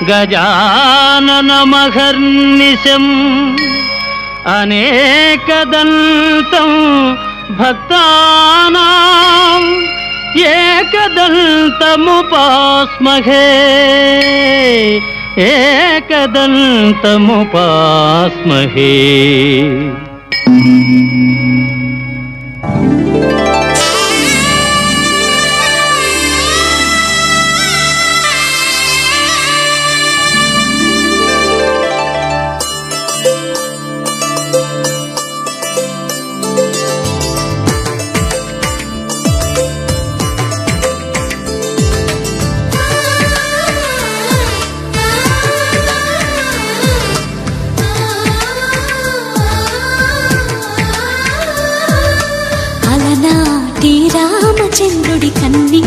పద్మార్కము గజాననమహర్నిశం. అనేకదంతం భక్తానాం. ఏకదంతముపాస్మహే. కన్ని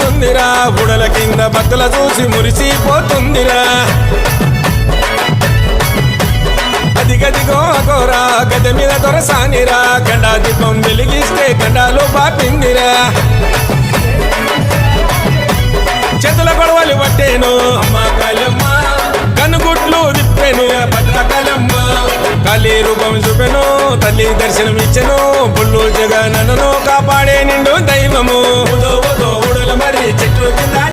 వస్తుందిరా. బుడల కింద బట్టల చూసి మురిసిపోతుందిరా. అదిగదిగో అగోరా గద మీద దొరసానిరా. గండా దీపం వెలిగిస్తే గండాలు పాపిందిరా. చేతుల గొడవలు పట్టేను. అమ్మ కాలమ్మ కనుగుట్లు తిప్పాను పట్ల కాలమ్మ కాళీ రూపం చూపెను. తల్లి దర్శనం ఇచ్చెను బుల్లు జగనను కాపాడే నిండు దైవము. చెట్టు కింద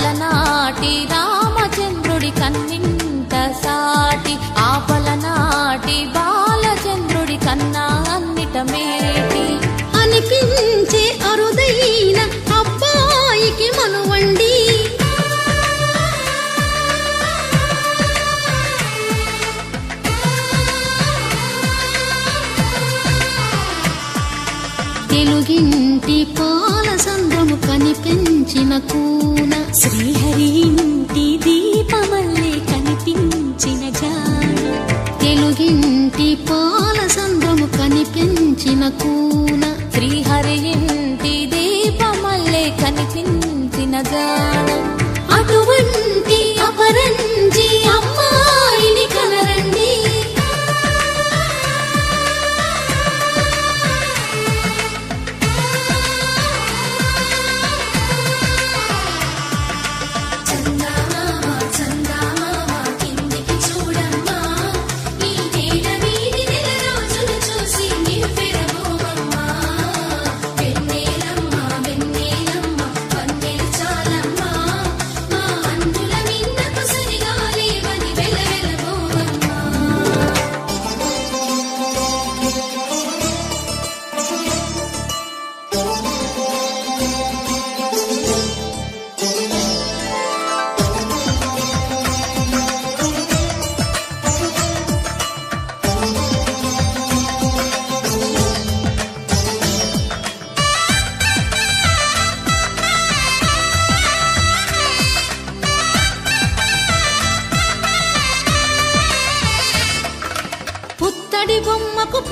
ఆపలనాటి రామచంద్రుడి కన్నింత సాటి ఆపలనాటి బాలచంద్రుడి కన్నా అన్నిట మేటి అనిపించే అరుదైన అబ్బాయికి మనువండి. తెలుగింటి పాల సంద్రము కనిపించిన కూన. శ్రీహరి ఇంటి దీపమల్లే కనిపించిన జాడ తెలుగింటి పాల సంద్రము కనిపించిన కూన. శ్రీహరి ఇంటి దీపమల్లే కనిపించిన జాడ అటువంటి అపరంజి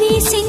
ரிசே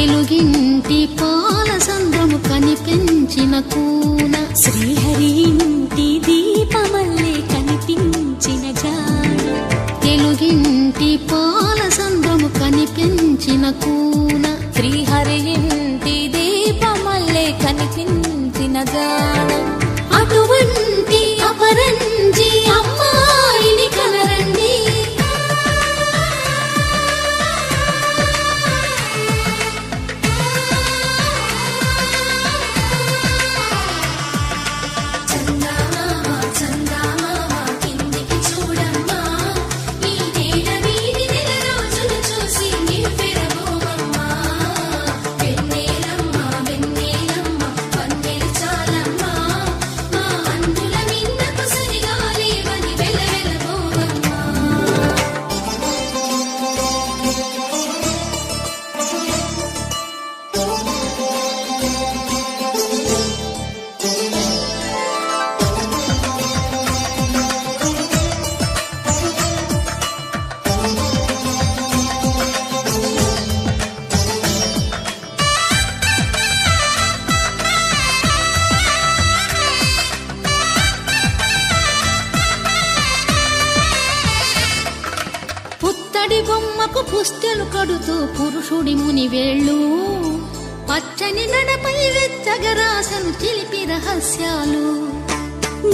వెలుగింటి పాలసంద్రము కనిపించిన కూన. శ్రీహరి ఇంటి దీపమల్లే కనిపించిన జాడ తెలుగింటి పాలసంద్రము కనిపించిన కూన. శ్రీహరి ఇంటి దీపమల్లే కనిపించిన జాడ అటువంటి అపరంజి పుస్తెలు కడుతూ పురుషుడి ముని వేళ్ళు. పచ్చని నడపై వెచ్చగరాసను చిలిపి రహస్యాలు.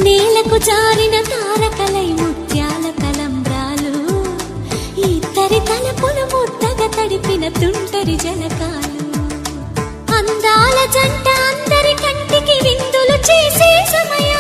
నేలకు జారిన తారకలై ముత్యాల తలంబ్రాలు ఇద్దరి తలపులు ముద్దగా తడిపిన తుంటరి జలకాలు. అందాల జంట అందరి కంటికి విందులు చేసే సమయం.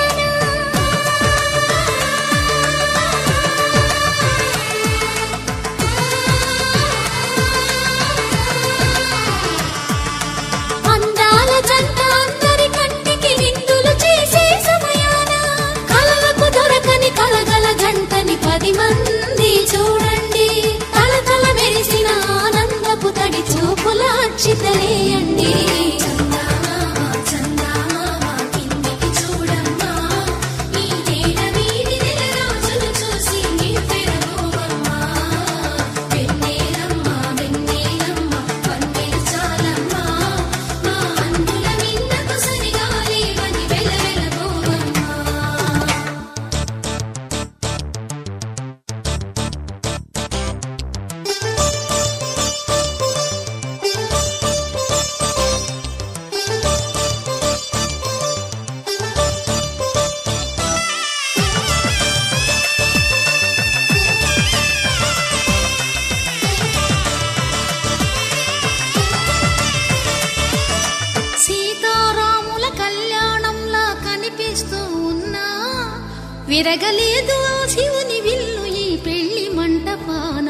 లేదు ఆ శివుని విల్లు ఈ పెళ్ళి మంటపాన.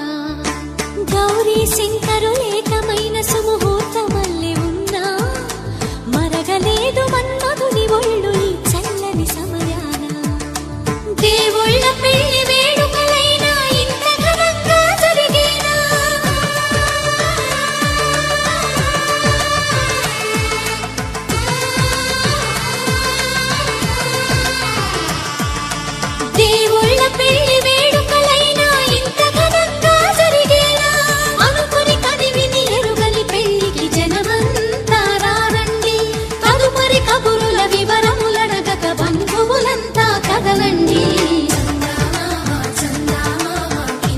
గౌరీ శంకరులేకమైన సుముహు